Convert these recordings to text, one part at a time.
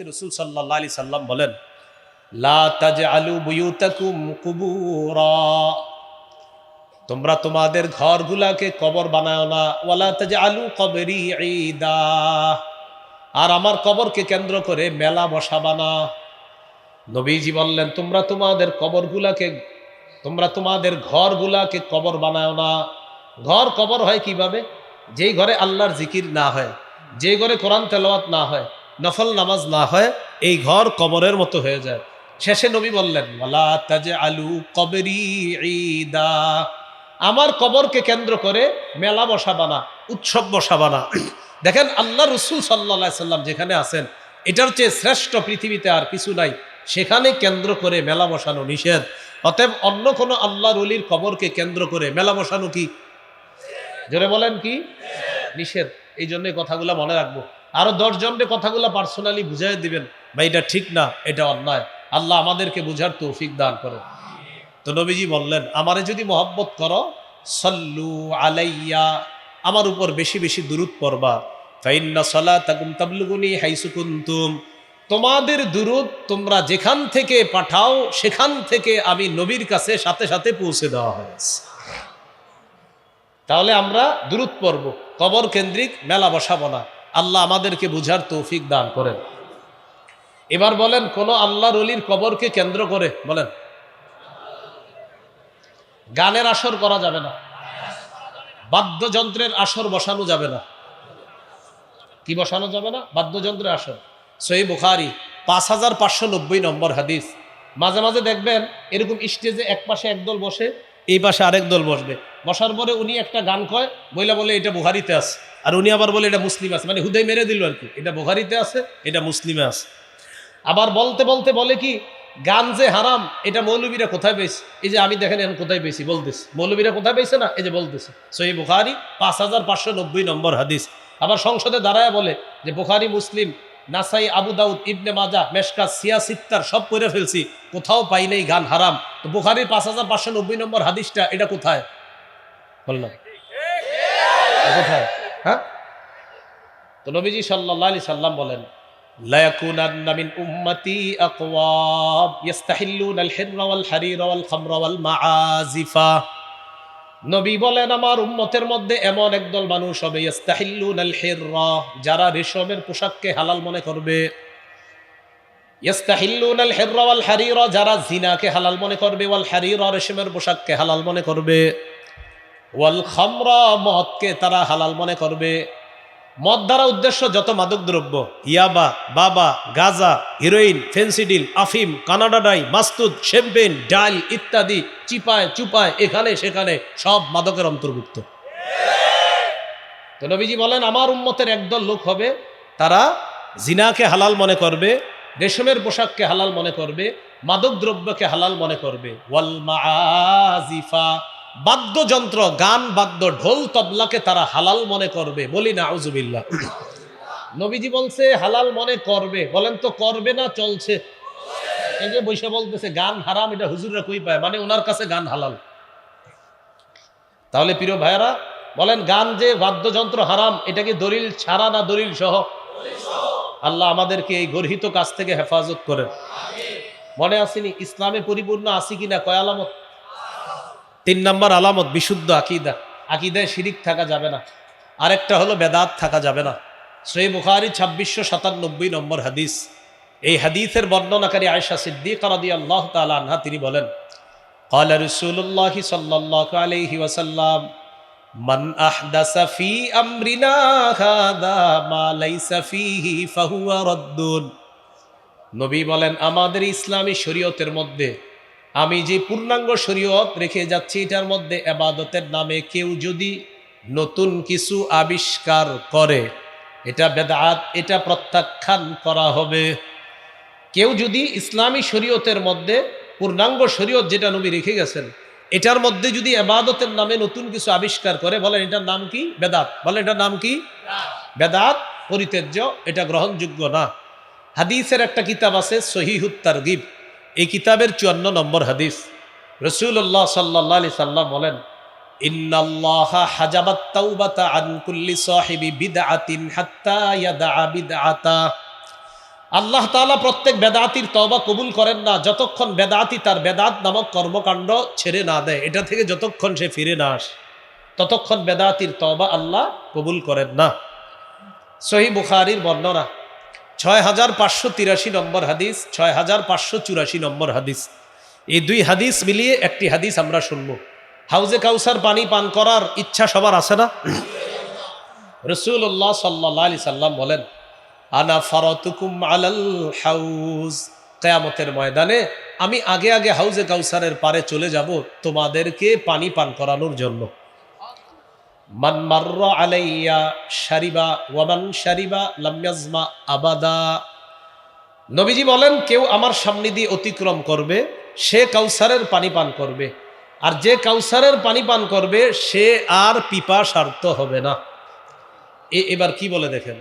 রসুল সাল্লাহ আলি সাল্লাম বলেন কুবুরা। তোমরা তোমাদের ঘরগুলাকে কবর বানায় না। ওয়ালা তাজআলু কবরি ঈদা। আর আমার কবরকে কেন্দ্র করে মেলা বসাবা না নবীজি বললেন, তোমরা তোমাদের কবরগুলাকে, তোমরা তোমাদের ঘরগুলাকে কবর বানায় না। ঘর কবর হয় কীভাবে? যেই ঘরে আল্লাহর জিকির না হয় যে ঘরে কোরআন তেলাওয়াত না হয় নফল নামাজ না হয়, এই ঘর কবরের মতো হয়ে যায়। শেষে নবী বললেন, ওয়ালা তাজআলু কবরি ঈদা। আমার কবরকে কেন্দ্র করে মেলা বসাবা না, উৎসব বসাবা না। দেখেন আল্লাহ রসুল সাল্লা সাল্লাম যেখানে আছেন, এটার চেয়ে শ্রেষ্ঠ পৃথিবীতে আর কিছু নাই। সেখানে কেন্দ্র করে মেলা বসানো নিষেধ। অতএব অন্য কোনো আল্লাহর অলির কবরকে কেন্দ্র করে মেলা বসানো কি? জোরে বলেন কি? নিষেধ। এই জন্য কথাগুলো মনে রাখব। আরও দশজনকে কথাগুলো পার্সোনালি বুঝাই দিবেন, ভাই, এটা ঠিক না, এটা অন্যায়। আল্লাহ আমাদেরকে বুঝার তৌফিক দান করে তো নবীজি বললেন, আমারে যদি মহব্বত করো, সল্লু আলাইয়া, আমার উপর বেশি বেশি দূরত পড়বা। ফাইন্না সলা তাকুম তাবলুগুনি হাইসুকুন্তুম তোমাদের দূরত তোমরা যেখান থেকে পাঠাও, সেখান থেকে আমি নবীর কাছে সাথে সাথে পৌঁছে দেওয়া হয়েছে। তাহলে আমরা দূরত পড়ব, কবর কেন্দ্রিক মেলা বসাবো না। আল্লাহ আমাদেরকে বুঝার তৌফিক দান করেন। এবার বলেন, কোন আল্লাহর অলির কবরকে কেন্দ্র করে, বলেন, গানের আসর করা যাবে না, বাদ্যযন্ত্রের আসর বসানো যাবে না। কি বসানো যাবে না? বাদ্যযন্ত্রের আসর। সহি বুখারি, পাঁচ হাজার পাঁচশো নব্বই নম্বর হাদিস। মাঝে মাঝে দেখবেন, এরকম স্টেজে এক পাশে একদল বসে এই পাশে আরেক দল বসবে। বসার পরে উনি একটা গান কয় বইলা বলে, এটা বুহারিতে আছে। আর উনি আবার বলে, এটা মুসলিম আছে। মানে হুদাই মেরে দিল আর কি, এটা বুহারিতে আছে, এটা মুসলিমে আছে। আবার বলতে বলতে বলে কি, গান যে হারাম, এটা মৌলবীরা কোথায় পেয়েছে? এই যে আমি দেখেন এখন কোথায় পেয়েছি, বলতেছি। মৌলবীরা কোথায় পেয়েছে না? এই যে বলতেছে। সহি বুখারি, পাঁচ হাজার পাঁচশো নব্বই নম্বর হাদিস। আবার সংসদে দাঁড়ায় বলে যে, বুখারি, মুসলিম নাসাই আবু দাউদ ইবনে মাজা মেশকা সিয়া সিত্তার সব করে ফেলছি কোথাও পাই নাই গান হারাম তো বুখারির পাঁচ হাজার পাঁচশো নব্বই নম্বর হাদিসটা এটা কোথায় বললাম কোথায় হ্যাঁ তো নবীজি সাল্লাহ আলি সাল্লাম বলেন لا يكونن من أمتي أقوام يستحلون الحر والحرير والخمر والمعازف নবী বলেন, আমার উম্মতের মধ্যে এমন একদল মানুষ হবে যারা রেশমের পোশাককে হালাল মনে করবে। যারা জিনাকে হালাল মনে করবে ওয়াল হারিরা রেশমের পোশাককে হালাল মনে করবে। ওয়াল খামরা মদকে তারা হালাল মনে করবে। মদ দ্বারা উদ্দেশ্য যত মাদক দ্রব্য ইয়াবা, বাবা, গাজা, হিরোইন, ফেন্সিডিল, আফিম কানাডাডাই মাস্তুদ, শ্যাম্পেন, ডাল ইত্যাদি, চিপায়, চুপায়, এখানে, সেখানে সব মাদকের অন্তর্ভুক্ত। তো নবীজি বলেন, আমার উম্মতের একদল লোক হবে, তারা জিনাকে হালাল মনে করবে, রেশমের পোশাককে হালাল মনে করবে মাদক দ্রব্যকে হালাল মনে করবে। ওয়াল মাজিফা বাদ্যযন্ত্র, গান, বাদ্য, ঢোল তবলাকে তারা হালাল মনে করবে। বলি না আউজুবিল্লাহ নবীজি বলছে, হালাল মনে করবে। বলেন তো, করবে না, চলছে। এই যে বৈশা বলতেছে, গান হারাম, এটা হুজুররা কই পায়? মানে ওনার কাছে গান হালাল। তাহলে প্রিয় ভাইয়েরা, বলেন, গান যে বাদ্যযন্ত্র হারাম, এটা কি দলিল ছাড়া না দলিল সহ? আল্লাহ আমাদেরকে এই গর্হিত কাজ থেকে হেফাজত করেন। মনে আসেনি ইসলামে পরিপূর্ণ আসি কিনা? কয় আলামত? তিন নম্বর আলামত বিশুদ্ধ আকিদা আকিদায় শিরিক থাকা যাবে না আরেকটা হলো বেদাত থাকা যাবে না সই বুখারি ছাব্বিশশো সাতানব্বই নম্বর হাদিস এই হাদিসের বর্ণনাকারী আয়সা সিদ্দিক রাদি আল্লাহ তালা তিনি বলেন قال رسول الله صلى الله عليه وسلم من أحدث في أمرنا هذا ما ليس فيه فهو رد নবী বলেন আমাদের ইসলামী শরীয়তের মধ্যে আমি যে পূর্ণাঙ্গ শরীয়ত রেখে যাচ্ছি, এটার মধ্যে এবাদতের নামে কেউ যদি নতুন কিছু আবিষ্কার করে, এটা বেদাত, এটা প্রত্যাখ্যান করা হবে। কেউ যদি ইসলামী শরীয়তের মধ্যে পূর্ণাঙ্গ শরীয়ত যেটা নবী রেখে গেছেন, এটার মধ্যে যদি এবাদতের নামে নতুন কিছু আবিষ্কার করে, বলেন এটার নাম কি? বেদাত। বলেন এটার নাম কি? বেদাত। পরিত্যাজ্য, এটা গ্রহণযোগ্য না। হাদিসের একটা কিতাব আছে সহিহুত্তার গিব এই কিতাবের চুয়ান্ন নম্বর হাদিস। রসুল্লাহ সাল্লাহ আলি সাল্লাম বলেন আল্লাহ তাআলা প্রত্যেক বেদাতির তবা কবুল করেন না, যতক্ষণ বেদাতি তার বেদাত নামক কর্মকাণ্ড ছেড়ে না দেয়, এটা থেকে যতক্ষণ সে ফিরে না আসে, ততক্ষণ বেদাতির তবা আল্লাহ কবুল করেন না। সহি বুখারির বর্ণনা ছয় হাজার পাঁচশো তিরাশি নম্বর হাদিস ছয় হাজার পাঁচশো চুরাশি নম্বর হাদিস। এই দুই হাদিস মিলিয়ে একটি হাদিস আমরা শুনব। হাউজে কাউসার পানি পান করার ইচ্ছা সবার আছে না? রসুল্লাহ সাল্লাহ আলি সাল্লাম বলেন, আনা ফারতুকুম আলাল হাউজ। কেয়ামতের ময়দানে আমি আগে আগে হাউজে কাউসারের পারে চলে যাব তোমাদেরকে পানি পান করানোর জন্য। মান মার্র আলাইয়া শারিবা ওয়ামান শারিবা লামিয়াজমা আবাদা। নবীজি বলেন, কেউ আমার সামনে দিয়ে অতিক্রম করবে, সে কাউসারের পানি পান করবে। আর যে কাউসারের পানি পান করবে, সে আর পিপা সার্থ হবে না। এ, এবার কি বলে দেখেন?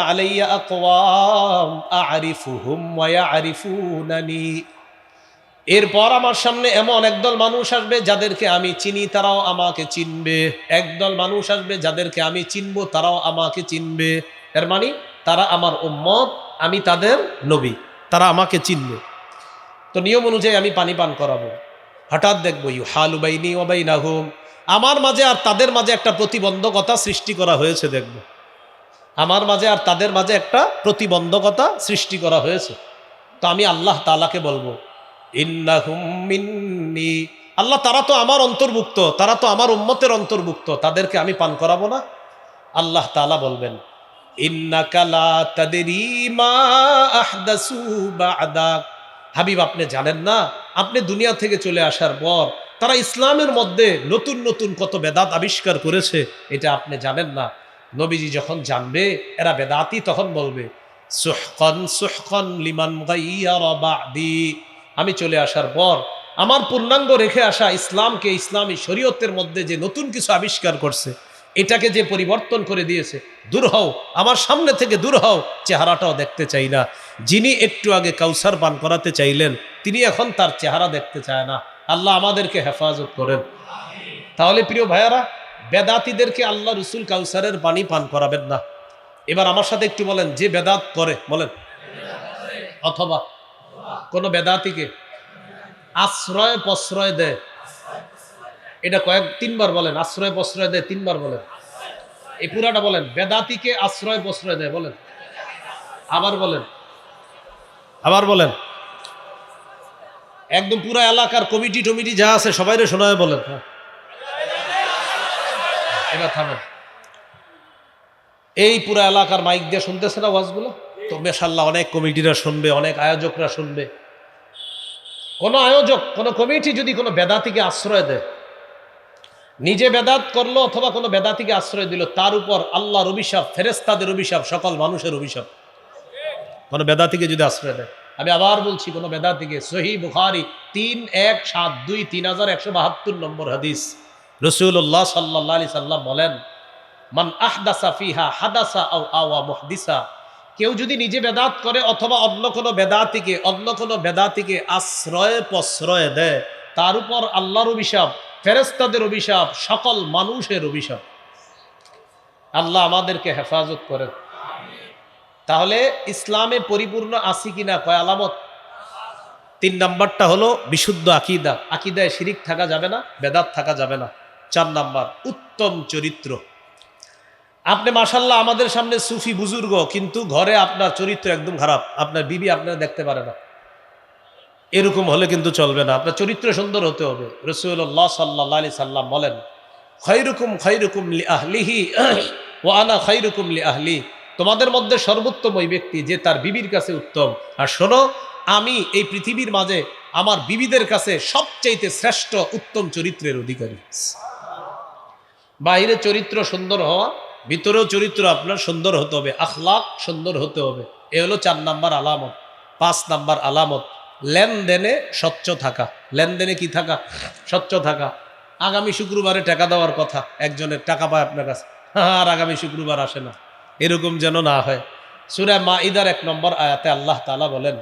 আলাইয়া আকওয়াম, আরিফুহুম ওয়া আরিফুনানি এরপর আমার সামনে এমন একদল মানুষ আসবে যাদেরকে আমি চিনি, তারাও আমাকে চিনবে। একদল মানুষ আসবে যাদেরকে আমি চিনবো, তারাও আমাকে চিনবে। এর মানে তারা আমার উম্মত, আমি তাদের নবী, তারা আমাকে চিনবে। তো নিয়ম অনুযায়ী আমি পানি পান করাবো। হঠাৎ দেখব ইউ হালুবাইনি ওবাইনাহুম আমার মাঝে আর তাদের মাঝে একটা প্রতিবন্ধকতা সৃষ্টি করা হয়েছে, দেখব। আমার মাঝে আর তাদের মাঝে একটা প্রতিবন্ধকতা সৃষ্টি করা হয়েছে। তো আমি আল্লাহ তালাকে বলব ইন্নাহুম মিন্নি। আল্লাহ, তারা তো আমার অন্তর্ভুক্ত, তারা তো আমার উম্মতের অন্তর্ভুক্ত, তাদেরকে আমি পান করাবো না। আল্লাহ তালা বলবেন হাবিব, আপনি জানেন না, আপনি দুনিয়া থেকে চলে আসার পর তারা ইসলামের মধ্যে নতুন নতুন কত বেদাত আবিষ্কার করেছে, এটা আপনি জানেন না। নবীজি যখন জানবে, এরা বেদাতি তখন বলবে, সুহকন সুহকন লিমান গাইয়ারা বাদি। আমি চলে আসার পর আমার পূর্ণাঙ্গ রেখে আসা ইসলামকে ইসলামী শরীয়তের মধ্যে যে নতুন কিছু আবিষ্কার করছে, এটাকে যে পরিবর্তন করে দিয়েছে, দূর হও, আমার সামনে থেকে দূর হও, চেহারাটাও দেখতে চাই না। যিনি একটু আগে কাউসার পান করাতে চাইলেন, তিনি এখন তার চেহারা দেখতে চায় না। আল্লাহ আমাদেরকে হেফাজত করেন। তাহলে প্রিয় ভাইয়ারা, বেদাতিদেরকে আল্লাহ রসুল কাউসারের পানি পান করাবেন না। এবার আমার সাথে একটু বলেন, যে বেদাত করে, বলেন। অথবা কোন বেদাতিকে আশ্রয় প্রশ্রয় দেয়। এটা কয়েক তিনবার বলেন আশ্রয় প্রশ্রয় দেয় তিনবার বলেন। এই পুরাটা বলেন বেদাতিকে আশ্রয় প্রশ্রয় দেয় বলেন। আবার বলেন। আবার বলেন। একদম পুরা এলাকার কমিটি টমিটি যা আছে সবাইরে শোনায় বলেন। হ্যাঁ। এবার থামেন। এই পুরো এলাকার মাইক দিয়ে শুনতেছে না ওয়াজগুলো? তো বেশাল্লাহ অনেক কমিটিরা শুনবে অনেক আয়োজকরা শুনবে। কোনো আয়োজক, কোনো কমিটি যদি কোনো বেদাতিকে আশ্রয় দেয়, নিজে বেদাত করল অথবা কোনো বেদাতিকে আশ্রয় দিল, তার উপর আল্লাহর অভিশাপ ফেরেস্তাদের অভিশাপ, সকল মানুষের অভিশাপ, কোনো বেদাতিকে যদি আশ্রয় দেয়। আমি আবার বলছি, কোনো বেদাতিকে, সহি বুখারি তিন এক সাত দুই তিন হাজার একশো বাহাত্তর নম্বর হাদিস। রসুল্লাহ সাল্লাহ আলি সাল্লাম বলেন, মান আহদাসা ফিহা হাদাসা আও আওয়া মুহদিসা কেউ যদি নিজে বেদাত করে অথবা অন্য কোনো বেদাতিকে, অন্য কোনো বেদাতিকে আশ্রয় প্রশ্রয় দেয়, তার উপর আল্লাহর অভিশাপ ফেরেস্তাদের অভিশাপ, সকল মানুষের অভিশাপ। আল্লাহ আমাদেরকে হেফাজত করেন। তাহলে ইসলামে পরিপূর্ণ আসি কিনা কয় আলামত? তিন নাম্বারটা হলো বিশুদ্ধ আকিদা। আকিদায় শিরিক থাকা যাবে না, বেদাত থাকা যাবে না। চার নাম্বার, উত্তম চরিত্র। আপনি মাসাল্লাহ আমাদের সামনে সুফি বুজুর্গ, কিন্তু ঘরে আপনার চরিত্র একদম খারাপ। আপনার বিবি আপনারা দেখতে পারে না। এরকম হলে কিন্তু চলবে না। আপনার চরিত্র সুন্দর হতে হবে। রসুল্লাহ সাল্লাহ আলি সাল্লাম বলেন, খৈরুকুম খৈরুকুম লি আহলিহি ও আনা খৈরুকুম লি আহলি। তোমাদের মধ্যে সর্বোত্তম ওই ব্যক্তি যে তার বিবির কাছে উত্তম। আর শোনো, আমি এই পৃথিবীর মাঝে আমার বিবিদের কাছে সবচাইতে শ্রেষ্ঠ উত্তম চরিত্রের অধিকারী। বাইরে চরিত্র সুন্দর হওয়া ভিতরেও চরিত্র আপনার সুন্দর হতে হবে, আখলাক সুন্দর হতে হবে। এ হলো চার নাম্বার আলামত, পাঁচ নাম্বার আলামত। লেনদেনে স্বচ্ছ থাকা। লেনদেনে কি থাকা? স্বচ্ছ থাকা। আগামী শুক্রবারে টাকা দেওয়ার কথা, একজনের টাকা পায় আপনার কাছে। আর আগামী শুক্রবার আসে না। এরকম যেন না হয়। সুরা মা ইদার এক নম্বর আয়াতে আল্লাহ তালা বলেন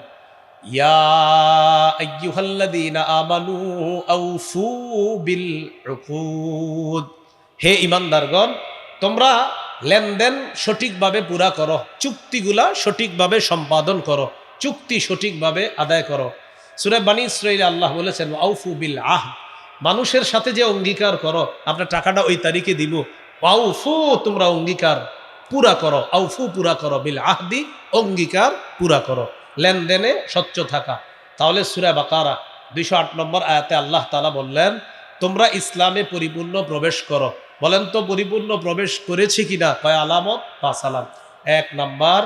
হে ইমানদারগণ তোমরা লেনদেন সঠিকভাবে পুরা করো, চুক্তিগুলা সঠিকভাবে সম্পাদন করো, চুক্তি সঠিকভাবে আদায় করো। সুরে বানী ইসরাইল আল্লাহ বলেছেন আউফু বিল আহ মানুষের সাথে যে অঙ্গীকার করো, আপনার টাকাটা ওই তারিখে দিব। আউফু তোমরা অঙ্গীকার পুরা করো আউফু পুরা করো, বিল আহদি অঙ্গীকার পুরা করো। লেনদেনে স্বচ্ছ থাকা। তাহলে সুরা বাকারা, দুইশো আট নম্বর আয়াতে আল্লাহ তালা বললেন, তোমরা ইসলামে পরিপূর্ণ প্রবেশ করো বলেন তো, পরিপূর্ণ প্রবেশ করেছি কিনা? কয়, আলামত? পাঁচ, আলাম। এক নাম্বার,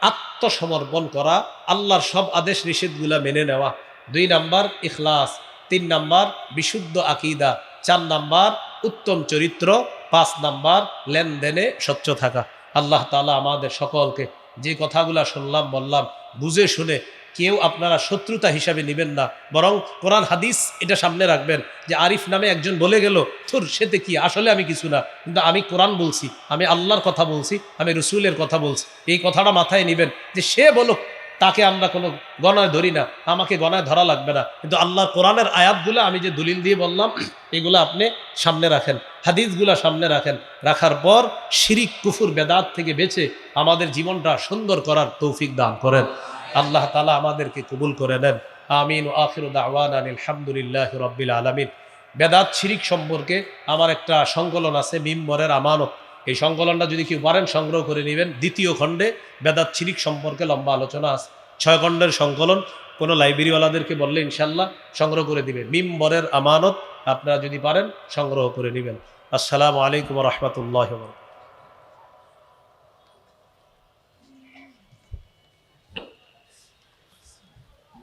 আত্মসমর্পণ করা, আল্লাহর সব আদেশ নিষেধগুলা মেনে নেওয়া। দুই নাম্বার, ইখলাস। তিন নাম্বার, বিশুদ্ধ আকিদা। চার নাম্বার, উত্তম চরিত্র। পাঁচ নাম্বার, লেনদেনে স্বচ্ছ থাকা। আল্লাহ তালা আমাদের সকলকে যে কথাগুলা শুনলাম, বললাম, বুঝে শুনে কেউ আপনারা শত্রুতা হিসাবে নেবেন না। বরং কোরআন, হাদিস এটা সামনে রাখবেন যে আরিফ নামে একজন বলে গেল থুর সেতে কি? আসলে আমি কিছু না। কিন্তু আমি কোরআন বলছি, আমি আল্লাহর কথা বলছি, আমি রসুলের কথা বলছি। এই কথাটা মাথায় নেবেন যে সে বলুক, তাকে আমরা কোনো গণায় ধরি না, আমাকে গণায় ধরা লাগবে না। কিন্তু আল্লাহর কোরআনের আয়াতগুলো আমি যে দলিল দিয়ে বললাম, এগুলো আপনি সামনে রাখেন, হাদিসগুলা সামনে রাখেন। রাখার পর শিরিক, কুফুর, বেদাত থেকে বেঁচে আমাদের জীবনটা সুন্দর করার তৌফিক দান করেন। আল্লাহ তালা আমাদেরকে কবুল করে নেন। আমিন আখির দাওয়ান আলহামদুলিল্লাহ রব্বিল আলমিন। বেদাত শিরিক সম্পর্কে আমার একটা সংকলন আছে, মিম্বরের আমানত। এই সংকলনটা যদি কেউ পারেন, সংগ্রহ করে নেবেন। দ্বিতীয় খণ্ডে বেদাত শিরিক সম্পর্কে লম্বা আলোচনা আছে। ছয় খণ্ডের সংকলন, কোনো লাইব্রেরিওয়ালাদেরকে বললে ইনশাল্লাহ সংগ্রহ করে দিবে মিম্বরের আমানত আপনারা যদি পারেন, সংগ্রহ করে নেবেন। আসসালামু আলাইকুম রহমতুল্লাহ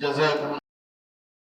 জাজাকুম